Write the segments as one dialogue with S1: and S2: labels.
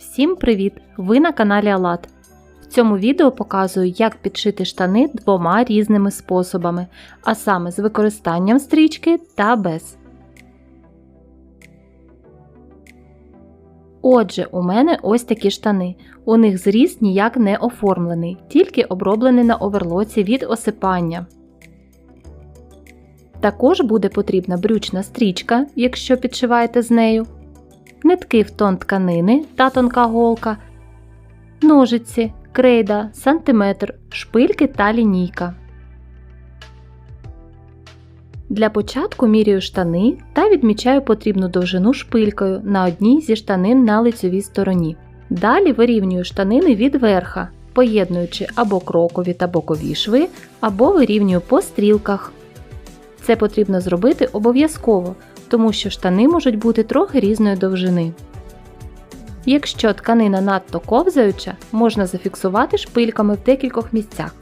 S1: Всім привіт! Ви на каналі Алат. В цьому відео показую, як підшити штани двома різними способами, а саме з використанням стрічки та без. Отже, у мене ось такі штани. У них зріз ніяк не оформлений, тільки оброблений на оверлоці від осипання. Також буде потрібна брючна стрічка, якщо підшиваєте з нею, нитки в тон тканини та тонка голка, ножиці, крейда, сантиметр, шпильки та лінійка. Для початку міряю штани та відмічаю потрібну довжину шпилькою на одній зі штанин на лицьовій стороні. Далі вирівнюю штанини від верха, поєднуючи або крокові та бокові шви, або вирівнюю по стрілках. Це потрібно зробити обов'язково, тому що штани можуть бути трохи різної довжини. Якщо тканина надто ковзаюча, можна зафіксувати шпильками в декількох місцях.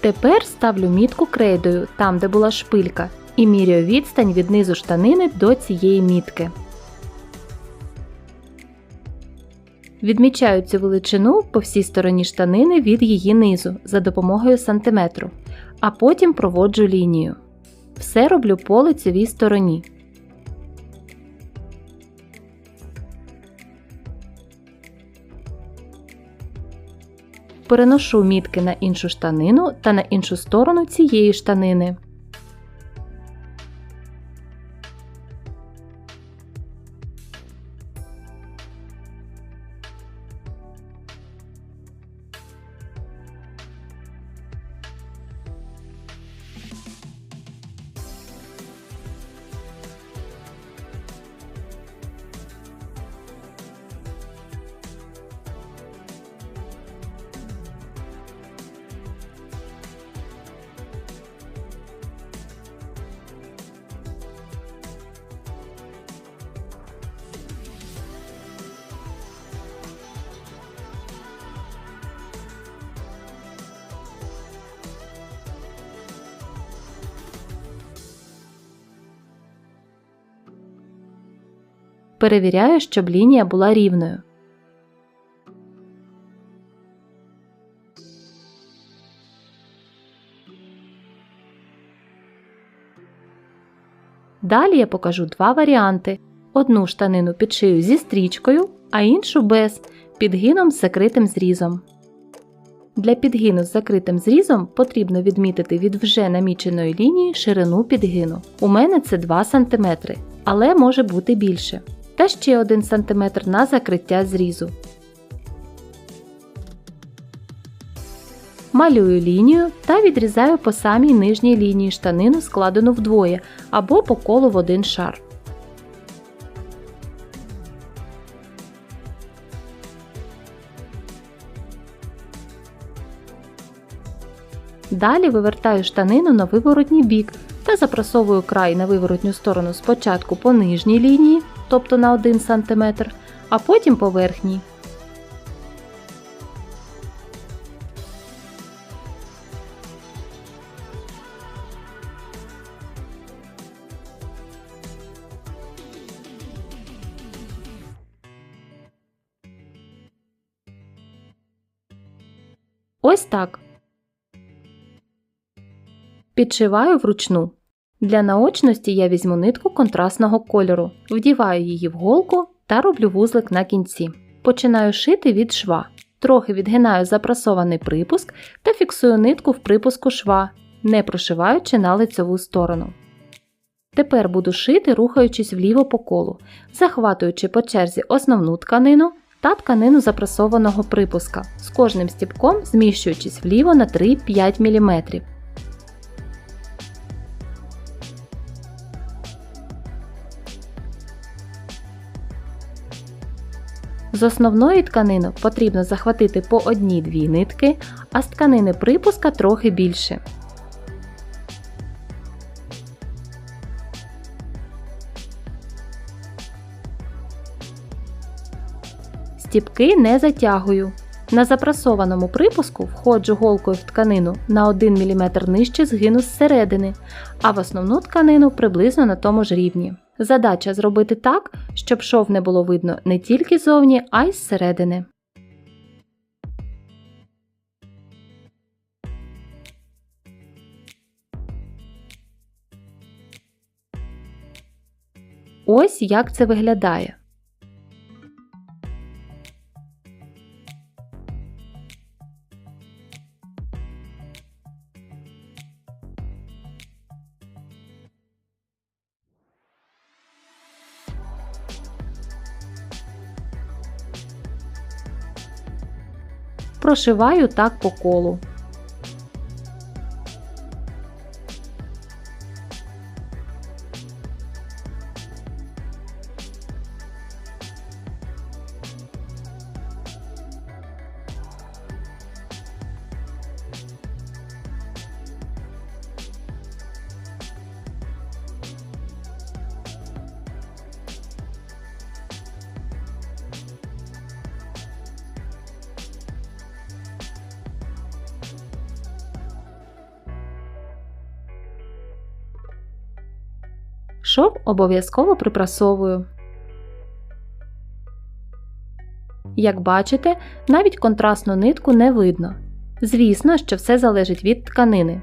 S1: Тепер ставлю мітку крейдою там, де була шпилька, і міряю відстань від низу штанини до цієї мітки. Відмічаю цю величину по всій стороні штанини від її низу за допомогою сантиметру, а потім проводжу лінію. Все роблю по лицевій стороні. Переношу мітки на іншу штанину та на іншу сторону цієї штанини. Перевіряю, щоб лінія була рівною. Далі я покажу два варіанти. Одну штанину підшию зі стрічкою, а іншу без підгином з закритим зрізом. Для підгину з закритим зрізом потрібно відмітити від вже наміченої лінії ширину підгину. У мене це 2 см, але може бути більше. Та ще 1 см на закриття зрізу. Малюю лінію та відрізаю по самій нижній лінії штанину складену вдвоє або по колу в один шар. Далі вивертаю штанину на виворотній бік та запрасовую край на виворотню сторону спочатку по нижній лінії, тобто на 1 см, а потім по верхній. Ось так. Підшиваю вручну. Для наочності я візьму нитку контрастного кольору, вдіваю її в голку та роблю вузлик на кінці. Починаю шити від шва. Трохи відгинаю запрасований припуск та фіксую нитку в припуску шва, не прошиваючи на лицеву сторону. Тепер буду шити, рухаючись вліво по колу, захватуючи по черзі основну тканину та тканину запрасованого припуска, з кожним стіпком зміщуючись вліво на 3-5 мм. З основної тканини потрібно захватити по одній-дві нитки, а з тканини припуска трохи більше. Стіпки не затягую. На запрасованому припуску входжу голкою в тканину на 1 мм нижче згину зсередини, а в основну тканину приблизно на тому ж рівні. Задача зробити так, щоб шов не було видно не тільки зовні, а й зсередини. Ось як це виглядає. Прошиваю так по колу. Шов обов'язково припрасовую. Як бачите, навіть контрастну нитку не видно. Звісно, що все залежить від тканини.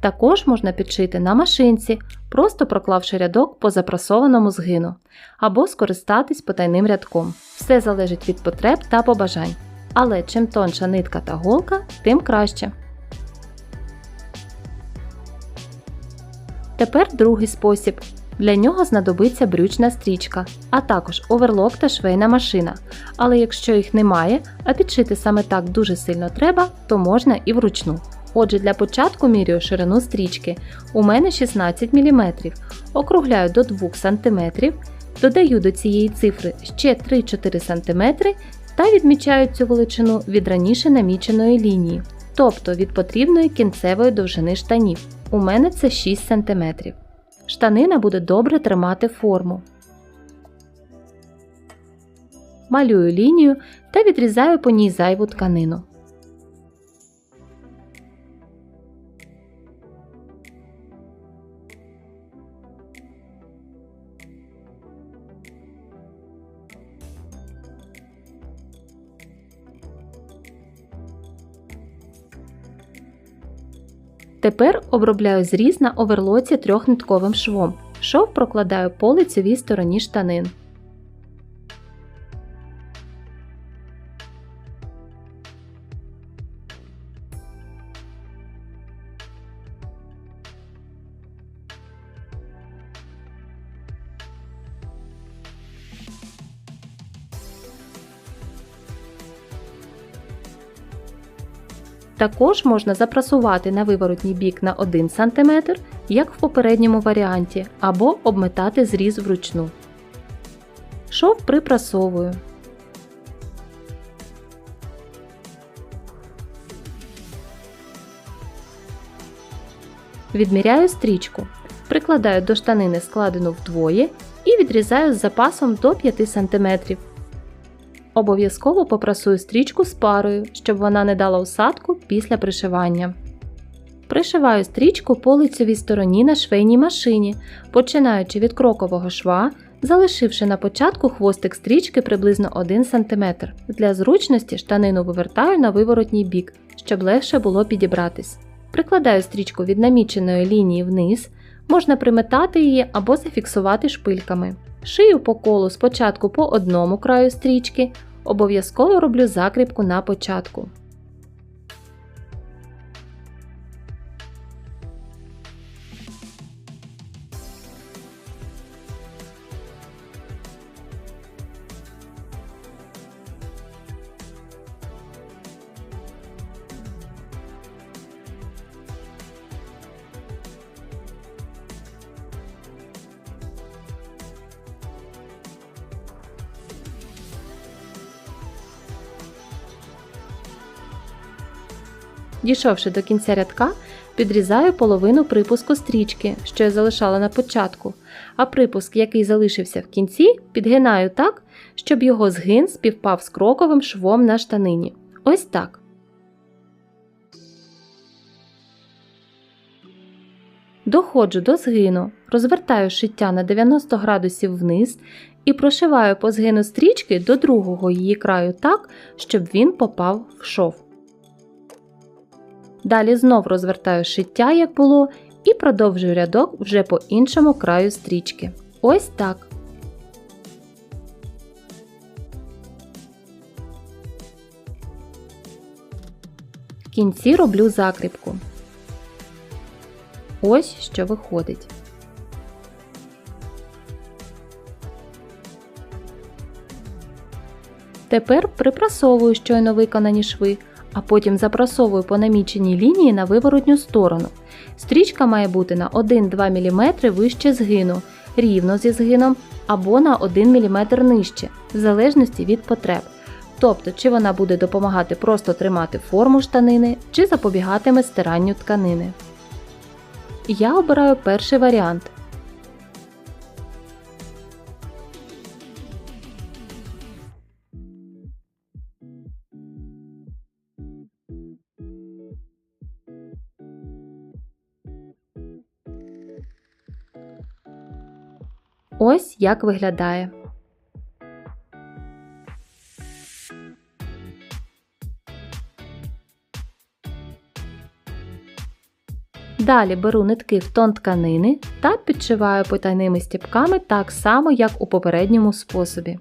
S1: Також можна підшити на машинці, просто проклавши рядок по запрасованому згину, або скористатись потайним рядком. Все залежить від потреб та побажань. Але чим тонша нитка та голка, тим краще. Тепер другий спосіб. Для нього знадобиться брючна стрічка, а також оверлок та швейна машина. Але якщо їх немає, а підшити саме так дуже сильно треба, то можна і вручну. Отже, для початку міряю ширину стрічки. У мене 16 мм. Округляю до 2 см, додаю до цієї цифри ще 3-4 см та відмічаю цю величину від раніше наміченої лінії, тобто від потрібної кінцевої довжини штанів. У мене це 6 см. Штанина буде добре тримати форму. Малюю лінію та відрізаю по ній зайву тканину. Тепер обробляю зріз на оверлоці трьохнитковим швом. Шов прокладаю по лицевій стороні штанин. Також можна запрасувати на виворотній бік на 1 см, як в попередньому варіанті, або обметати зріз вручну. Шов припрасовую. Відміряю стрічку. Прикладаю до штанини складену вдвоє і відрізаю з запасом до 5 см. Обов'язково попрасую стрічку з парою, щоб вона не дала усадку після пришивання. Пришиваю стрічку по лицевій стороні на швейній машині, починаючи від крокового шва, залишивши на початку хвостик стрічки приблизно 1 см. Для зручності штанину вивертаю на виворотній бік, щоб легше було підібратись. Прикладаю стрічку від наміченої лінії вниз, можна приметати її або зафіксувати шпильками. Шию по колу спочатку по одному краю стрічки, обов'язково роблю закріпку на початку. Дійшовши до кінця рядка, підрізаю половину припуску стрічки, що я залишала на початку, а припуск, який залишився в кінці, підгинаю так, щоб його згин співпав з кроковим швом на штанині. Ось так. Доходжу до згину, розвертаю шиття на 90 градусів вниз і прошиваю по згину стрічки до другого її краю так, щоб він попав в шов. Далі знов розвертаю шиття, як було, і продовжую рядок вже по іншому краю стрічки. Ось так. В кінці роблю закріпку. Ось що виходить. Тепер припрасовую щойно виконані шви, а потім запрасовую по наміченій лінії на виворотню сторону. Стрічка має бути на 1-2 мм вище згину, рівно зі згином або на 1 мм нижче, в залежності від потреб. Тобто, чи вона буде допомагати просто тримати форму штанини, чи запобігатиме стиранню тканини. Я обираю перший варіант. Ось як виглядає. Далі беру нитки в тон тканини та підшиваю потайними стіпками так само, як у попередньому способі.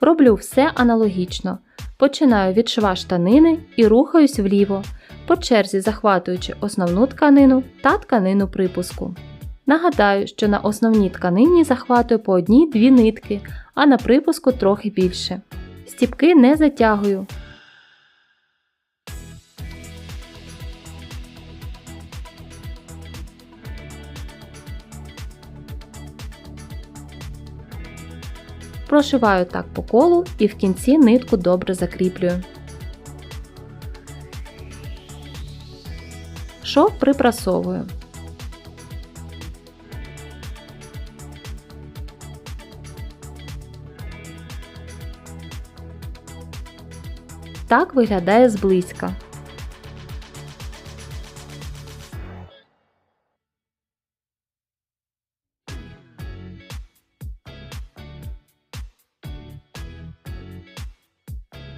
S1: Роблю все аналогічно. Починаю від шва штанини і рухаюсь вліво, по черзі захватуючи основну тканину та тканину припуску. Нагадаю, що на основній тканині захватую по одній-дві нитки, а на припуску трохи більше. Стіпки не затягую. Прошиваю так по колу і в кінці нитку добре закріплюю. Шов припрасовую. Так виглядає зблизька.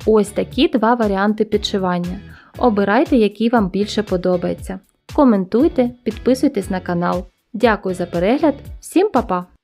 S1: Ось такі два варіанти підшивання. Обирайте, який вам більше подобається. Коментуйте, підписуйтесь на канал. Дякую за перегляд, всім па-па!